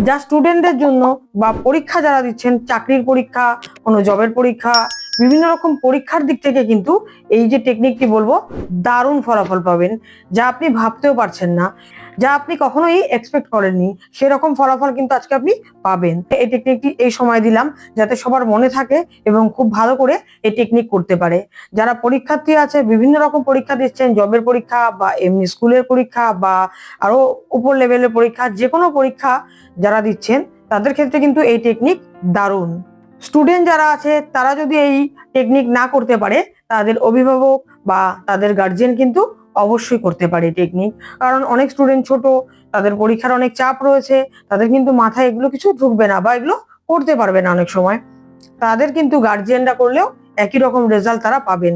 যা স্টুডেন্টদের জন্য বা পরীক্ষা যারা দিচ্ছেন চাকরির পরীক্ষা কোনো জবের পরীক্ষা বিভিন্ন রকম পরীক্ষার দিক থেকে কিন্তু এই যে টেকনিকটি বলব, দারুণ ফলাফল পাবেন, যা আপনি ভাবতেও পারছেন না, যা আপনি কখনোই এক্সপেক্ট করেননি, সেরকম ফলাফল কিন্তু আজকে আপনি পাবেন। এই টেকনিকটি এই সময় দিলাম, যাতে সবার মনে থাকে এবং খুব ভালো করে এই টেকনিক করতে পারে। যারা পরীক্ষার্থী আছে, বিভিন্ন রকম পরীক্ষা দিচ্ছেন, জবের পরীক্ষা বা এমনি স্কুলের পরীক্ষা বা আরও উপর লেভেলের পরীক্ষা যে কোনো পরীক্ষা যারা দিচ্ছেন, তাদের ক্ষেত্রে কিন্তু এই টেকনিক দারুণ। স্টুডেন্ট যারা আছে, তারা যদি এই টেকনিক না করতে পারে, তাদের অভিভাবক বা তাদের গার্জিয়ান কিন্তু অবশ্যই করতে পারে টেকনিক কারণ অনেক স্টুডেন্ট ছোট, তাদের পরীক্ষার অনেক চাপ রয়েছে, তাদের কিন্তু মাথায় এগুলো কিছু ঢুকবে না বা এগুলো করতে পারবে না অনেক সময়। তাদের কিন্তু গার্জিয়ানরা করলেও একই রকম রেজাল্ট তারা পাবেন।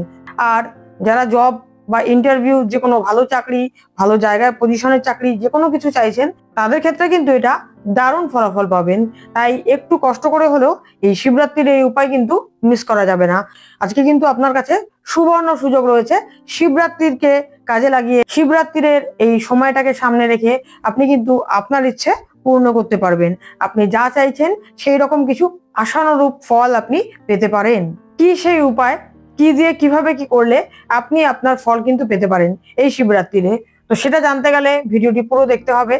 আর যারা জব বা ইন্টারভিউ যে কোনো ভালো চাকরি, ভালো জায়গায় পজিশনের চাকরি যে কোনো কিছু চাইছেন, তাদের ক্ষেত্রে কিন্তু এটা দারুণ ফলাফল পাবেন। তাই একটু কষ্ট করে হলেও এই শিবরাত্রির এই উপায় কিন্তু মিস করা যাবে না। আজকে কিন্তু আপনার কাছে সুবর্ণ সুযোগ রয়েছে শিবরাত্রিকে কাজে লাগিয়ে শিবরাত্রির এই সময়টাকে সামনে রেখে আপনি কিন্তু আপনার ইচ্ছে পূর্ণ করতে পারবেন। আপনি যা চাইছেন সেই রকম কিছু আশানুরূপ ফল আপনি পেতে পারেন। কি সেই উপায়? কি দিয়ে, কীভাবে, কি করলে আপনি আপনার ফল কিন্তু পেতে পারেন এই শিবরাত্রিরে তো সেটা জানতে গেলে ভিডিওটি পুরো দেখতে হবে।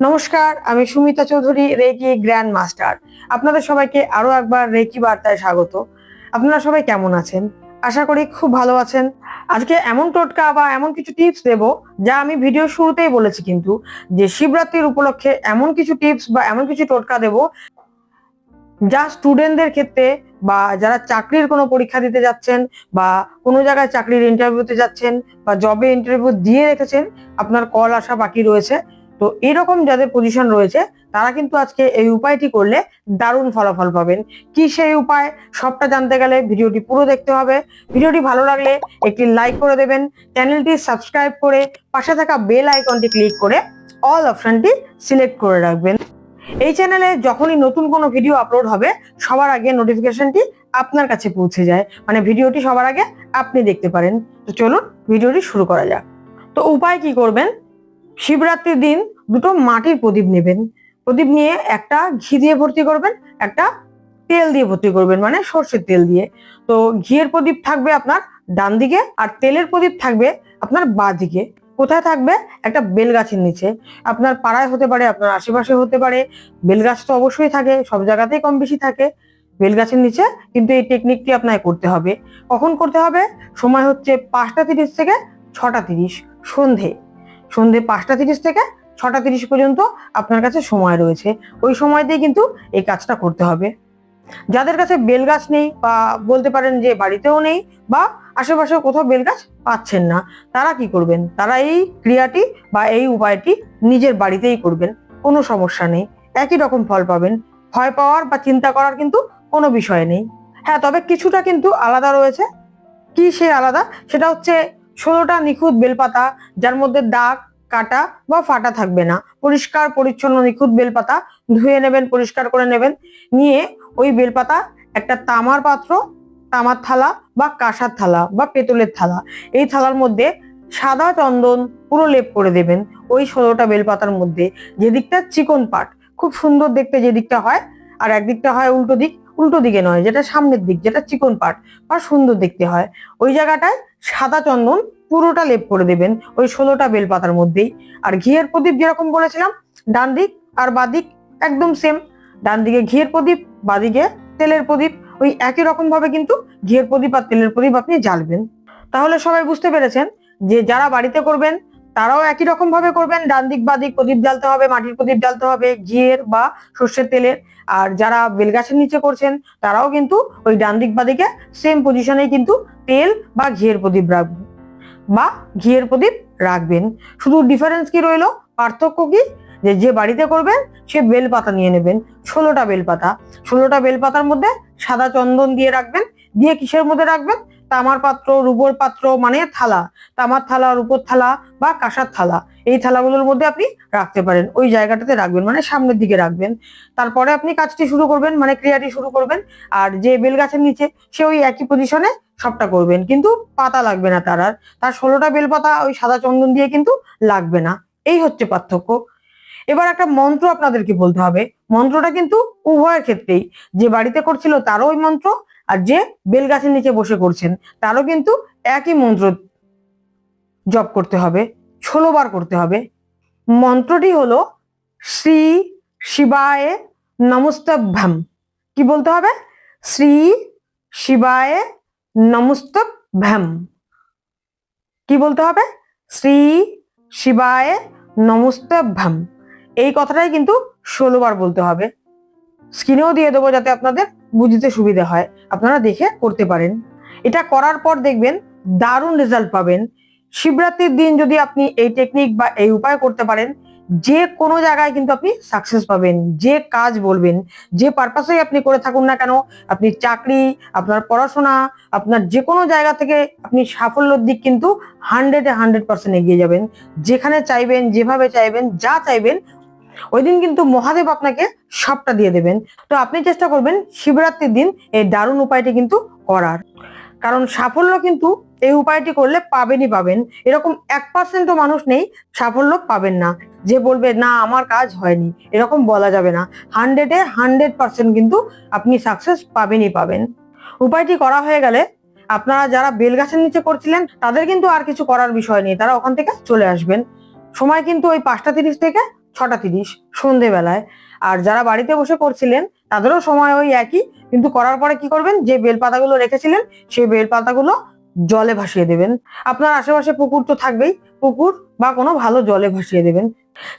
নমস্কার, আমি Sumita Chowdhury, reiki grand master. আপনাদের সবাইকে আরও একবার রেকি বার্তায় স্বাগত। আপনারা সবাই কেমন আছেন? আশা করি খুব ভালো আছেন। আজকে এমন টোটকা বা এমন কিছু টিপস দেব যা আমি ভিডিও শুরুতেই বলেছি কিন্তু যে শিবরাত্রির উপলক্ষে এমন কিছু টিপস বা এমন কিছু টোটকা দেব যা স্টুডেন্টদের ক্ষেত্রে বা যারা চাকরির কোনো পরীক্ষা দিতে যাচ্ছেন বা কোনো জায়গায় চাকরির ইন্টারভিউতে যাচ্ছেন বা জবে ইন্টারভিউ দিয়ে রেখেছেন, আপনার কল আসা বাকি রয়েছে। তো এরকম যাদের পজিশন রয়েছে, তারা কিন্তু আজকে এই উপায়টি করলে দারুণ ফলাফল পাবেন। কি সেই উপায়, সবটা জানতে গেলে ভিডিওটি পুরো দেখতে হবে। ভিডিওটি ভালো লাগলে একটি লাইক করে দেবেন চ্যানেলটি সাবস্ক্রাইব করে পাশে থাকা বেল আইকনটি ক্লিক করে অল অপশনটি সিলেক্ট করে রাখবেন। এই চ্যানেলে যখনই নতুন কোনো ভিডিও আপলোড হবে, সবার আগে নোটিফিকেশনটি আপনার কাছে পৌঁছে যায়। মানে ভিডিওটি সবার আগে আপনি দেখতে পারেন। তো চলুন ভিডিওটি শুরু করা যাক। তো উপায় কি করবেন? শিবরাত্রির দিন দুটো মাটির প্রদীপ নেবেন। প্রদীপ নিয়ে একটা ঘি দিয়ে ভর্তি করবেন, একটা তেল দিয়ে ভর্তি করবেন মানে সর্ষের তেল দিয়ে। তো ঘিয়ের প্রদীপ থাকবে আপনার ডান দিকে আর তেলের প্রদীপ থাকবে আপনার বাঁ দিকে। কোথায় থাকবে? একটা বেল গাছের নিচে। আপনার পাড়ায় হতে পারে, আপনার আশেপাশে হতে পারে। বেল গাছ তো অবশ্যই থাকে, সব জায়গাতেই কম বেশি থাকে। বেল গাছের নিচে কিন্তু এই টেকনিকটি আপনাকে করতে হবে। কখন করতে হবে? সময় হচ্ছে পাঁচটা তিরিশ থেকে ছটা তিরিশ, সন্ধে। সন্ধে পাঁচটা তিরিশ থেকে ছটা তিরিশ পর্যন্ত আপনার কাছে সময় রয়েছে। ওই সময়তেই কিন্তু এই কাজটা করতে হবে। যাদের কাছে বেল গাছ নেই বা বলতে পারেন যে বাড়িতেও নেই বা আশেপাশে কোথাও বেল গাছ পাচ্ছেন না। তারা কি করবেন? তারা এই ক্রিয়াটি বা এই উপায়টি নিজের বাড়িতেই করবেন। কোনো সমস্যা নেই। একই রকম ফল পাবেন। ভয় পাওয়ার বা চিন্তা করার কিন্তু কোনো বিষয় নেই। হ্যাঁ তবে কিছুটা কিন্তু আলাদা রয়েছে। কি সে আলাদা? সেটা হচ্ছে ষোলোটা নিখুঁত বেলপাতা, যার মধ্যে দাগ, কাটা বা ফাটা থাকবে না। পরিষ্কার, পরিচ্ছন্ন, নিখুঁত বেলপাতা ধুয়ে নেবেন, পরিষ্কার করে নেবেন। নিয়ে ওই বেলপাতা একটা তামার পাত্র তামার থালা বা কাঁসার থালা বা পেতলের থালা। এই থালার মধ্যে সাদা চন্দন পুরো লেপ করে দেবেন ওই ষোলোটা বেলপাতার মধ্যে। যেদিকটা চিকন পাট, খুব সুন্দর দেখতে যে দিকটা হয়, আর একদিকটা হয় উল্টো দিক, উল্টো দিকে নয়, যেটা সামনের দিক, যেটা চিকন পাট বা সুন্দর দেখতে হয়। ওই জায়গাটায় সাদা চন্দন পুরোটা লেপ করে দেবেন ওই ষোলোটা বেলপাতার মধ্যেই। আর ঘিয়ের প্রদীপ যেরকম বলেছিলাম ডান দিক আর বাদিক একদম সেম ডান দিকে ঘিয়ের প্রদীপ, বাদিকে তেলের প্রদীপ ওই একই রকম ভাবে কিন্তু ঘিয়ের প্রদীপ আর তেলের প্রদীপ আপনি জ্বালবেন। তাহলে সবাই বুঝতে পেরেছেন যে যারা বাড়িতে করবেন, তারাও একই রকম ভাবে করবেন। ডান দিক বাদিক প্রদীপ জ্বালতে হবে, মাটির প্রদীপ জ্বালতে হবে, ঘিয়ের বা সর্ষের তেলের। আর যারা বেলগাছের নিচে করছেন, তারাও কিন্তু ওই ডান দিক বাদিকে সেম পজিশনেই কিন্তু তেল বা ঘিয়ের প্রদীপ রাখবেন বা ঘিয়ের প্রদীপ রাখবেন। শুধু ডিফারেন্স কি রইল? পার্থক্য কি? যে যে বাড়িতে করবেন, সে বেলপাতা নিয়ে নেবেন। ষোলোটা বেলপাতা। ষোলোটা বেলপাতার মধ্যে সাদা চন্দন দিয়ে রাখবেন। দিয়ে কিসের মধ্যে রাখবেন? তামার পাত্র রূপোর পাত্র মানে থালা। তামার থালা, রূপোর থালা বা কাঁসার থালা। এই থালাগুলোর মধ্যে আপনি রাখতে পারেন। ওই জায়গাটাতে রাখবেন মানে সামনের দিকে রাখবেন। তারপরে আপনি কাজটি শুরু করবেন মানে ক্রিয়াটি শুরু করবেন। আর যে বেল গাছের নিচে, সে ওই একই পজিশনে সবটা করবেন। কিন্তু পাতা লাগবে না তার আর। তার ষোলোটা বেলপাতা ওই সাদা চন্দন দিয়ে কিন্তু লাগবে না। এই হচ্ছে পার্থক্য। এবার একটা মন্ত্র আপনাদেরকে বলতে হবে। মন্ত্রটা কিন্তু উভয়ের ক্ষেত্রেই। যে বাড়িতে করছিল তারও ওই মন্ত্র, আর যে বেলগাছের নিচে বসে করছেন তারও কিন্তু একই মন্ত্র জপ করতে হবে ষোলো বার করতে হবে। মন্ত্রটি হলো শ্রী শিবায় নমস্তভ্যাম কি বলতে হবে? শ্রী শিবায় নমস্তভ্যাম কি বলতে হবে? শ্রী শিবায় নমস্তভ্যাম এই কথাটাই কিন্তু ষোলো বার বলতে হবে। স্ক্রিনেও দিয়ে দেবো যাতে আপনাদের বুঝতে সুবিধা হয়। আপনারা দেখে করতে পারেন। এটা করার পর দেখবেন দারুণ রেজাল্ট পাবেন। শিবরাত্রির দিন যদি আপনি এই টেকনিক বা এই উপায় করতে পারেন, যে কোনো জায়গায় কিন্তু আপনি সাকসেস পাবেন। যে কাজ বলবেন, যে পারপাসেই আপনি করে থাকুন না কেন, আপনি চাকরি, আপনার পড়াশোনা, আপনার যে কোনো জায়গা থেকে আপনি সাফল্যের দিক কিন্তু হান্ড্রেডে হান্ড্রেড পার্সেন্ট এগিয়ে যাবেন। যেখানে চাইবেন, যেভাবে চাইবেন, যা চাইবেন ওই দিন কিন্তু মহাদেব আপনাকে সবটা দিয়ে দেবেন। তো আপনি চেষ্টা করবেন শিবরাত্রির দিন এই দারুণ উপায়টি কিন্তু করার। কারণ সাফল্য কিন্তু এই উপায়টি করলে পাবেনই পাবেন। এরকম এক পার্সেন্টও মানুষ নেই, সাফল্য পাবেন না। যে বলবে, না, আমার কাজ হয়নি। এরকম বলা যাবে না। হান্ড্রেডে হান্ড্রেড পার্সেন্ট কিন্তু আপনি সাকসেস পাবেনই পাবেন। উপায়টি করা হয়ে গেলে আপনারা যারা বেলগাছের নিচে করছিলেন, তাদের কিন্তু আর কিছু করার বিষয় নেই। তারা ওখান থেকে চলে আসবেন। সময় কিন্তু ওই পাঁচটা তিরিশ থেকে ছটা তিরিশ, সন্ধেবেলায়। আর যারা বাড়িতে বসে করছিলেন তাদেরও সময় ওই একই। কিন্তু করার পরে কি করবেন? যে বেলপাতাগুলো রেখেছিলেন, সেই বেলপাতাগুলো জলে ভাসিয়ে দেবেন। আপনার আশেপাশে পুকুর তো থাকবেই। পুকুর বা কোনো ভালো জলে ভাসিয়ে দেবেন।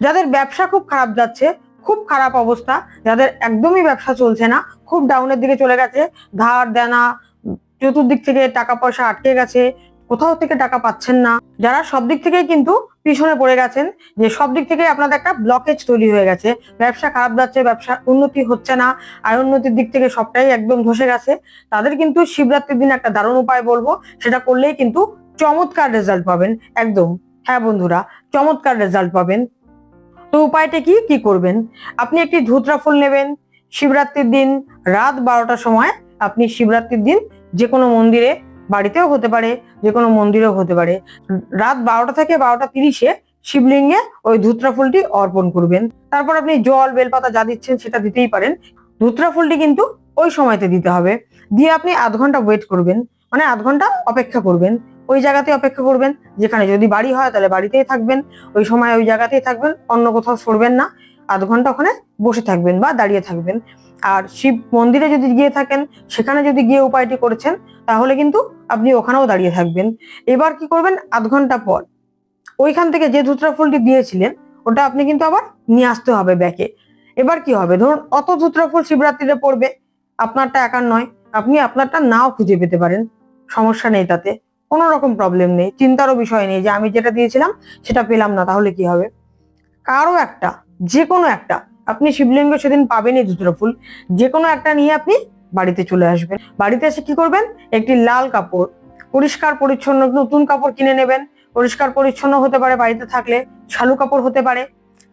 যাদের ব্যবসা খুব খারাপ যাচ্ছে, খুব খারাপ অবস্থা, যাদের একদমই ব্যবসা চলছে না, খুব ডাউনের দিকে চলে গেছে, ধার, দেনা, চতুর্দিক থেকে টাকা পয়সা আটকে গেছে, কোথাও থেকে টাকা পাচ্ছেন না। যারা সব দিক থেকেই কিন্তু পিছনে পড়ে গেছেন, যে সব দিক থেকে আপনাদের একটা ব্লকেজ তৈরি হয়ে গেছে। ব্যবসা খারাপ যাচ্ছে, ব্যবসা উন্নতি হচ্ছে না আয় উন্নতির দিক থেকে সবটাই একদম ধসে গেছে। তাদের কিন্তু শিবরাত্রির দিন একটা দারুণ উপায় বলব, সেটা করলেই কিন্তু চমৎকার রেজাল্ট পাবেন, একদম। হ্যাঁ বন্ধুরা, চমৎকার রেজাল্ট পাবেন। তো উপায়টা কি? কি করবেন? আপনি একটি ধুতরা ফুল নেবেন, শিবরাত্রির দিন রাত বারোটার সময় আপনি শিবরাত্রির দিন যে কোনো মন্দিরে বাড়িতেও হতে পারে যে কোনো মন্দিরেও হতে পারে। রাত বারোটা থেকে বারোটা তিরিশে শিবলিঙ্গে ওই ধুত্রা ফুলটি অর্পণ করবেন। তারপর আপনি জল, বেলপাতা যা দিচ্ছেন সেটা দিতেই পারেন। ধুতরা ফুলটি কিন্তু ওই সময়তে দিতে হবে। দিয়ে আপনি আধ ঘণ্টা ওয়েট করবেন। মানে আধ ঘণ্টা অপেক্ষা করবেন। ওই জায়গাতে অপেক্ষা করবেন। যেখানে যদি বাড়ি হয় তাহলে বাড়িতেই থাকবেন। ওই সময় ওই জায়গাতেই থাকবেন। অন্য কোথাও সরবেন না। আধ ঘণ্টা ওখানে বসে থাকবেন বা দাঁড়িয়ে থাকবেন। আর শিব মন্দিরে যদি গিয়ে থাকেন, সেখানে যদি গিয়ে উপায়টি করেছেন, তাহলে কিন্তু আপনি ওখানেও দাঁড়িয়ে থাকবেন। এবার কি করবেন? আধ ঘণ্টা পর। ওইখান থেকে যে ধুতরা ফুলটি দিয়েছিলেন, ওটা আপনি কিন্তু আবার নিয়ে আসতে হবে ব্যাকে। এবার কি হবে? ধরুন, অত ধুতরা ফুল শিবরাত্রিতে পড়বে, আপনারটা একার নয়, আপনি আপনারটা নাও খুঁজে পেতে পারেন। সমস্যা নেই তাতে, কোনো রকম প্রবলেম নেই। চিন্তারও বিষয় নেই যে আমি যেটা দিয়েছিলাম, সেটা পেলাম না, তাহলে কি হবে? কারও একটা, যে কোনো একটা আপনি শিবলিঙ্গ সেদিন পাবেনই ধুতরা ফুল। যে কোনো একটা নিয়ে আপনি বাড়িতে চলে আসবেন। বাড়িতে এসে কি করবেন? একটি লাল কাপড়, পরিষ্কার পরিচ্ছন্ন নতুন কাপড় কিনে নেবেন। পরিষ্কার পরিচ্ছন্ন হতে পারে বাড়িতে থাকলে, শালু কাপড় হতে পারে।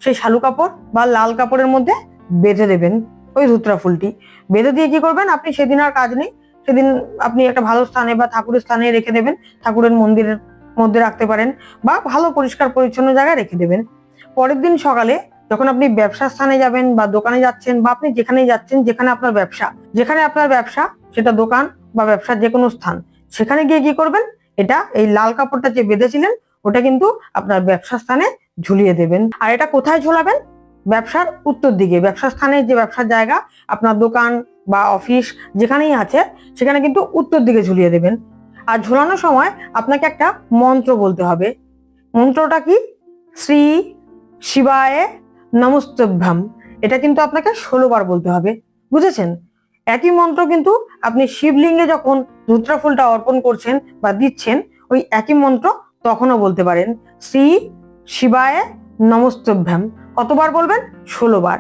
সেই শালু কাপড় বা লাল কাপড়ের মধ্যে বেঁধে দেবেন ওই ধুতরা ফুলটি। বেঁধে দিয়ে কি করবেন? আপনি সেদিন আর কাজ নেই। সেদিন আপনি একটা ভালো স্থানে বা ঠাকুরের স্থানে রেখে দেবেন। ঠাকুরের মন্দিরের মধ্যে রাখতে পারেন বা ভালো পরিষ্কার পরিচ্ছন্ন জায়গায় রেখে দেবেন। পরের দিন সকালে যখন আপনি ব্যবসা স্থানে যাবেন বা দোকানে যাচ্ছেন বা আপনি যেখানেই যাচ্ছেন, যেখানে আপনার ব্যবসা, যেখানে আপনার ব্যবসা, সেটা দোকান বা ব্যবসার যে কোনো স্থান, সেখানে গিয়ে কি করবেন? এটা এই লাল কাপড়টা যে বেঁধেছিলেন, ওটা কিন্তু আপনার ব্যবসা স্থানে ঝুলিয়ে দেবেন। আর এটা কোথায় ঝোলাবেন? ব্যবসার উত্তর দিকে ব্যবসা স্থানে যে ব্যবসার জায়গা, আপনার দোকান বা অফিস যেখানেই আছে, সেখানে কিন্তু উত্তর দিকে ঝুলিয়ে দেবেন। আর ঝোলানোর সময় আপনাকে একটা মন্ত্র বলতে হবে। মন্ত্রটা কি? শ্রী শিবায় নমস্তভ্যাম। এটা কিন্তু আপনাকে ষোলো বার বলতে হবে, বুঝেছেন? একই মন্ত্র কিন্তু আপনি শিবলিঙ্গে যখন রুদ্রা ফুলটা অর্পণ করছেন বা দিচ্ছেন, ওই একই মন্ত্র তখনও বলতে পারেন। শ্রী শিবায় নমস্তভ্যাম। কতবার বলবেন? ষোলো বার।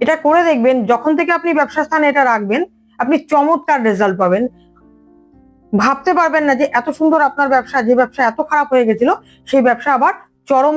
এটা করে দেখবেন, যখন থেকে আপনি ব্যবসা স্থানে এটা রাখবেন, আপনি চমৎকার রেজাল্ট পাবেন। ভাবতে পারবেন না যে এত সুন্দর আপনার ব্যবসা, যে ব্যবসা এত খারাপ হয়ে গেছিল, সেই ব্যবসা আবার চরম